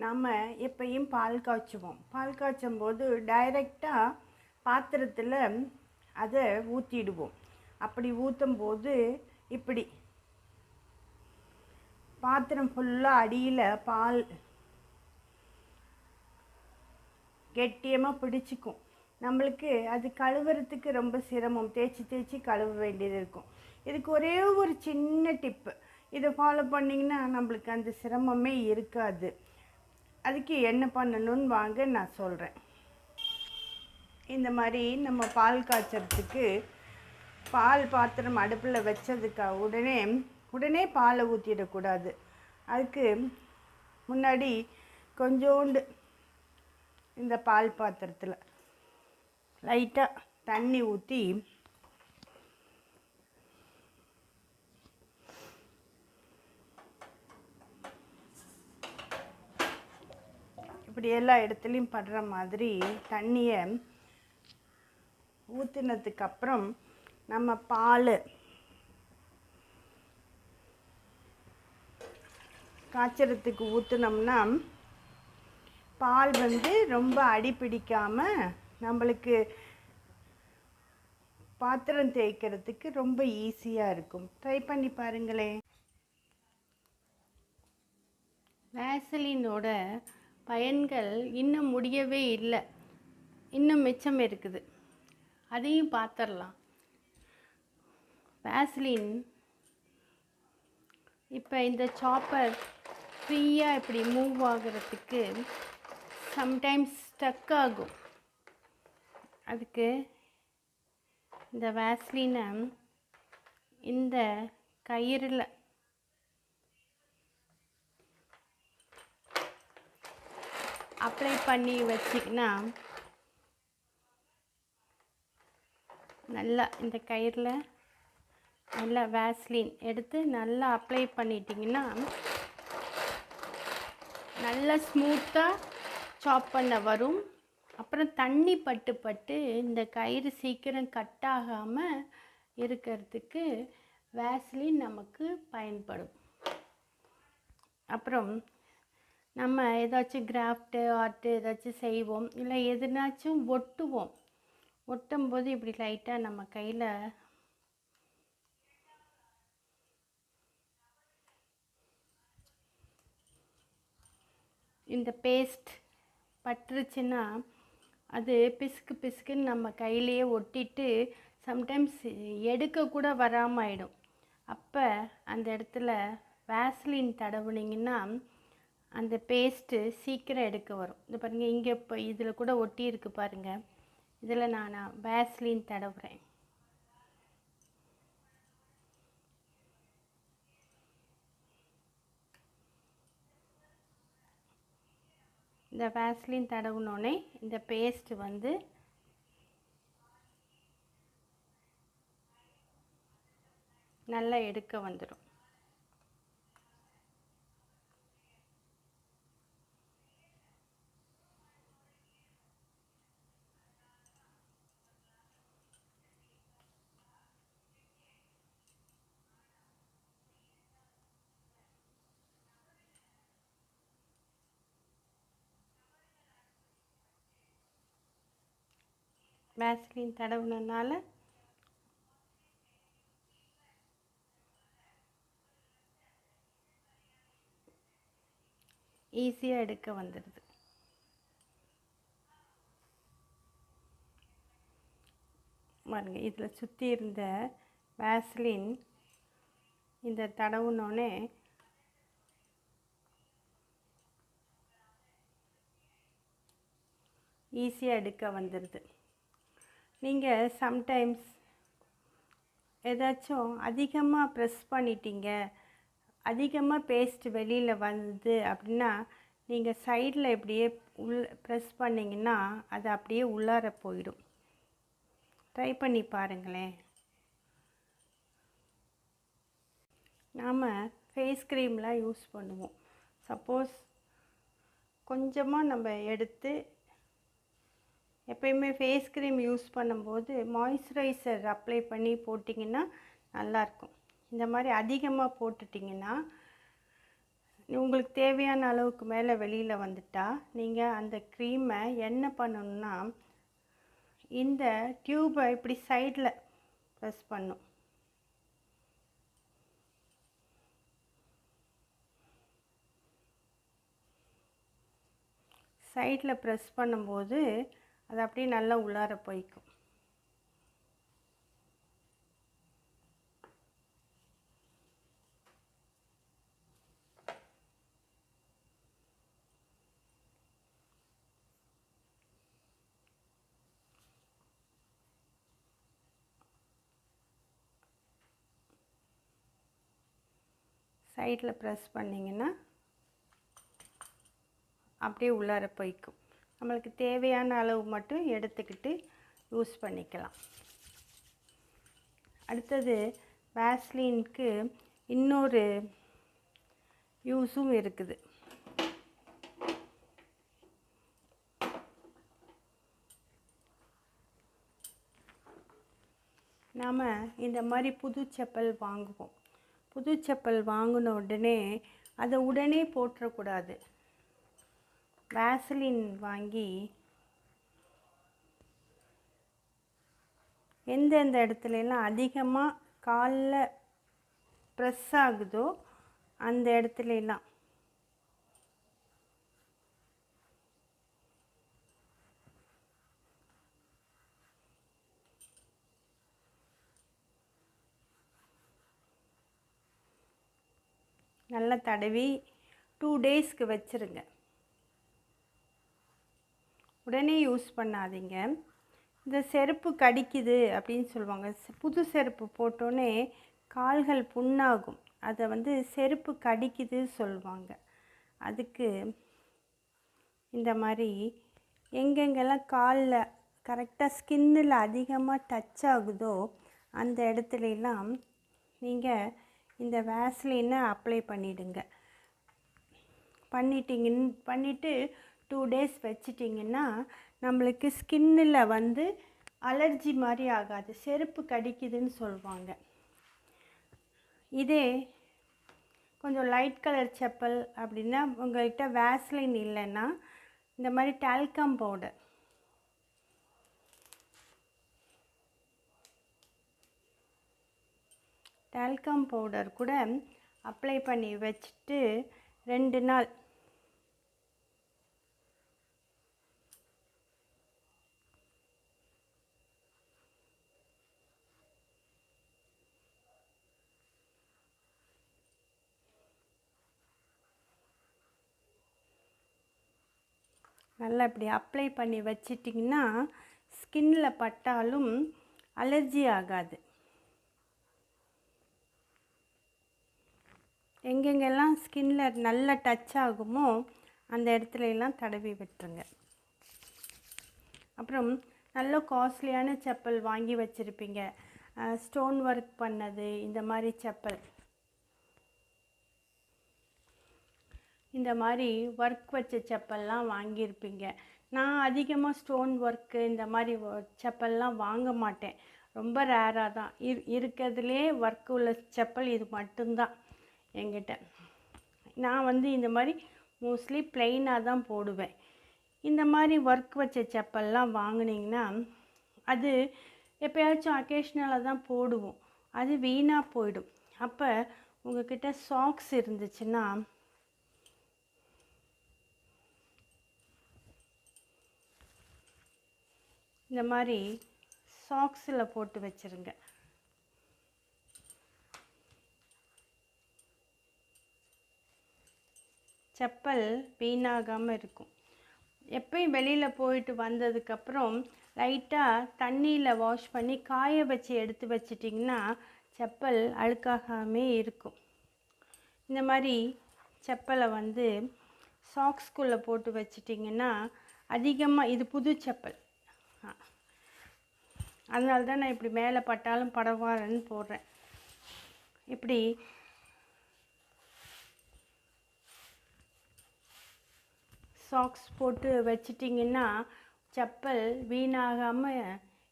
நாம் எப்பயும் பால் காய்ச்சுவோம். பால் காய்ச்சும் போது டைரெக்டாக பாத்திரத்தில் அதை ஊற்றிடுவோம் அப்படி ஊற்றும் போது இப்படி பாத்திரம் ஃபுல்லாக அடியில் பால் கெட்டியமாக பிடிச்சிக்கும். நம்மளுக்கு அது கழுவுறதுக்கு ரொம்ப சிரமம். தேய்ச்சி தேய்ச்சி கழுவ வேண்டியது இருக்கும். இதுக்கு ஒரே ஒரு சின்ன டிப்பு இதை ஃபாலோ பண்ணிங்கன்னா நம்மளுக்கு அந்த சிரமமே இருக்காது. அதுக்கு என்ன பண்ணணும்னு வாங்க நான் சொல்கிறேன் இந்த மாதிரி நம்ம பால் காய்ச்சறதுக்கு பால் பாத்திரம் அடுப்பில் வச்சதுக்கு உடனே உடனே பாலை ஊற்றிடக்கூடாது அதுக்கு முன்னாடி கொஞ்சோண்டு இந்த பால் பாத்திரத்தில் லைட்டாக தண்ணி ஊற்றி இப்படி எல்லா இடத்துலையும் படுற மாதிரி தண்ணியை ஊற்றினதுக்கப்புறம் நம்ம பால் காய்ச்சறதுக்கு ஊற்றுனோம்னா பால் வந்து ரொம்ப அடி பிடிக்காமல் நம்மளுக்கு பாத்திரம் தேய்க்கிறதுக்கு ரொம்ப ஈஸியாக இருக்கும். ட்ரை பண்ணி பாருங்களேன். வேசலினோட பயன்கள் இன்னும் முடியவே இல்லை. இன்னும் மிச்சம் இருக்குது. அதையும் பார்த்துடலாம். வேஸ்லின் இப்போ இந்த சாப்பர் ஃப்ரீயாக இப்படி மூவ் ஆகிறதுக்கு சம்டைம்ஸ் ஸ்டக் ஆகும். அதுக்கு இந்த வேஸ்லினை இந்த கயிறில் அப்ளை பண்ணி வச்சிங்கன்னா நல்லா இந்த கயிறில் நல்லா வேஸ்லின் எடுத்து நல்லா அப்ளை பண்ணிட்டிங்கன்னா நல்லா ஸ்மூத்தாக சாப் பண்ண வரும். அப்புறம் தண்ணி பட்டு பட்டு இந்த கயிறு சீக்கிரம் கட் ஆகாமல் இருக்கிறதுக்கு வேஸ்லின் நமக்கு பயன்படும். அப்புறம் நம்ம ஏதாச்சும் கிராஃப்ட்டு ஆர்ட்டு ஏதாச்சும் செய்வோம். இல்லை எதுனாச்சும் ஒட்டுவோம். ஒட்டும் போது இப்படி லைட்டாக நம்ம கையில் இந்த பேஸ்ட் பட்டுருச்சுன்னா அது பிசுக்கு பிசுக்குன்னு நம்ம கையிலையே ஒட்டிட்டு சம்டைம்ஸ் எடுக்க கூட வராமல் ஆயிடும். அப்போ அந்த இடத்துல வேஸ்லின் தடவுனீங்கன்னா அந்த பேஸ்ட்டு சீக்கிரம் எடுக்க வரும். இந்த பாருங்கள் இங்கே இப்போ இதில் கூட ஒட்டி இருக்கு பாருங்கள் இதில் நான் வேஸ்லின் தடவுறேன். இந்த வேஸ்லின் தடவுனோடனே இந்த பேஸ்ட்டு வந்து நல்லா எடுக்க வந்துடும் வேஸ்லின் தடவுனதுனால ஈஸியாக எடுக்க வந்துடுது. பாருங்க இதில் சுற்றி இருந்த வேஸ்லின் இந்த தடவுனோடனே ஈஸியாக எடுக்க வந்துடுது. நீங்கள் சம்டைம்ஸ் ஏதாச்சும் அதிகமாக ப்ரெஸ் பண்ணிட்டீங்க அதிகமாக பேஸ்ட் வெளியில் வந்தது அப்படின்னா நீங்கள் சைடில் இப்படியே உள் ப்ரெஸ் பண்ணிங்கன்னா அது அப்படியே உள்ளார போயிடும். ட்ரை பண்ணி பாருங்களேன். நாம் ஃபேஸ் க்ரீம்லாம் யூஸ் பண்ணுவோம். சப்போஸ் கொஞ்சமாக நம்ம எடுத்து எப்பயுமே ஃபேஸ் க்ரீம் யூஸ் பண்ணும்போது மாய்ஸ்சரைசர் அப்ளை பண்ணி போட்டிங்கன்னா நல்லாயிருக்கும் இந்த மாதிரி அதிகமாக போட்டுட்டிங்கன்னா உங்களுக்கு தேவையான அளவுக்கு மேலே வெளியில் வந்துட்டால் நீங்கள் அந்த க்ரீமை என்ன பண்ணணும்னா இந்த டியூப்பை இப்படி சைடில் ப்ரெஸ் பண்ணும். சைடில் ப்ரெஸ் பண்ணும்போது அது அப்படியே நல்லா உள்ளார போய்க்கும். சைடில் ப்ரெஸ் பண்ணிங்கன்னா அப்படியே உள்ளார போய்க்கும். நம்மளுக்கு தேவையான அளவு மட்டும் எடுத்துக்கிட்டு யூஸ் பண்ணிக்கலாம். அடுத்தது வேஸ்லினுக்கு இன்னொரு யூஸும் இருக்குது. நாம் இந்த மாதிரி புது செப்பல் வாங்குவோம். புது செப்பல் வாங்கின உடனே அதை உடனே போட்டுறக்கூடாது வேசலின் வாங்கி எந்தெந்த இடத்துலலாம் அதிகமாக காலில் ப்ரெஸ் ஆகுதோ அந்த இடத்துலலாம். நல்லா தடவி டூ டேஸ்க்கு வச்சுருங்க. உடனே யூஸ் பண்ணாதீங்க. இந்த செருப்பு கடிக்குது அப்படின்னு சொல்லுவாங்க. புது செருப்பு போட்டோன்னே கால்கள் புண்ணாகும். அதை வந்து செருப்பு கடிக்குது சொல்லுவாங்க. அதுக்கு இந்த மாதிரி எங்கெங்கெல்லாம் காலில் கரெக்டாக ஸ்கின்னில் அதிகமாக டச் ஆகுதோ அந்த இடத்துலலாம் நீங்கள் இந்த வேஸ்லினை அப்ளை பண்ணிவிடுங்க பண்ணிட்டீங்கன்னு பண்ணிவிட்டு டூ டேஸ் வச்சிட்டிங்கன்னா நம்மளுக்கு ஸ்கின்னில் வந்து அலர்ஜி மாதிரி ஆகாது. செருப்பு கடிக்குதுன்னு சொல்லுவாங்க இதே கொஞ்சம் லைட் கலர் செப்பல் அப்படின்னா உங்கள்கிட்ட வேஸ்லைன் இல்லைன்னா இந்த மாதிரி டால்கம் பவுடர் டால்கம் பவுடர் கூட அப்ளை பண்ணி வச்சுட்டு ரெண்டு நாள் நல்லா இப்படி அப்ளை பண்ணி வச்சிட்டிங்கன்னா ஸ்கின்ல பட்டாலும் அலர்ஜி ஆகாது. எங்கெங்கெல்லாம் ஸ்கின்ல நல்லா டச் ஆகுமோ அந்த இடத்துல எல்லாம் தடவி விட்டுருங்க. அப்புறம் நல்ல காஸ்ட்லியான செப்பல் வாங்கி வச்சுருப்பீங்க. ஸ்டோன் ஒர்க் பண்ணது இந்த மாதிரி செப்பல். இந்த மாதிரி ஒர்க் வச்ச செப்பல்லாம் வாங்கியிருப்பீங்க. நான் அதிகமாக ஸ்டோன் ஒர்க்கு இந்த மாதிரி செப்பல்லாம் வாங்க மாட்டேன். ரொம்ப ரேராக தான். இரு இருக்கிறதுலே ஒர்க் உள்ள செப்பல் இது மட்டும்தான் என்கிட்ட. நான் வந்து இந்த மாதிரி மோஸ்ட்லி பிளெயினாக தான் போடுவேன். இந்த மாதிரி ஒர்க் வச்ச செப்பல்லாம் வாங்கினீங்கன்னா அது எப்போயாச்சும் அக்கேஷ்னலாக தான் போடுவோம். அது வீணாக போயிடும். அப்போ உங்ககிட்ட சாக்ஸ் இருந்துச்சுன்னா இந்த மாதிரி சாக்ஸில் போட்டு வச்சிருங்க. செப்பல் வீணாகாமல் இருக்கும். எப்பயும் வெளியில் போயிட்டு வந்ததுக்கப்புறம் லைட்டாக தண்ணியில் வாஷ் பண்ணி காய வச்சு எடுத்து வச்சிட்டிங்கன்னா செப்பல் அழுக்காகாமே இருக்கும். இந்த மாதிரி செப்பலை வந்து சாக்ஸ்குள்ளே போட்டு வச்சிட்டிங்கன்னா அதிகமாக இது புது செப்பல். அதனால தான் நான் இப்படி மேலே பட்டாலும் படவாரன்னு போடுறேன். இப்படி. சாக்ஸ் போட்டு வச்சிட்டிங்கன்னா செப்பல் வீணாகாமல்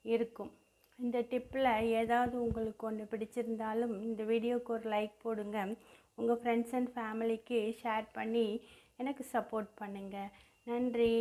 இருக்கும். இந்த டிப்பில் ஏதாவது உங்களுக்கு ஒன்று பிடிச்சிருந்தாலும் இந்த வீடியோக்கு ஒரு லைக் போடுங்க. உங்கள் ஃப்ரெண்ட்ஸ் அண்ட் ஃபேமிலிக்கு ஷேர் பண்ணி எனக்கு சப்போர்ட் பண்ணுங்கள் நன்றி.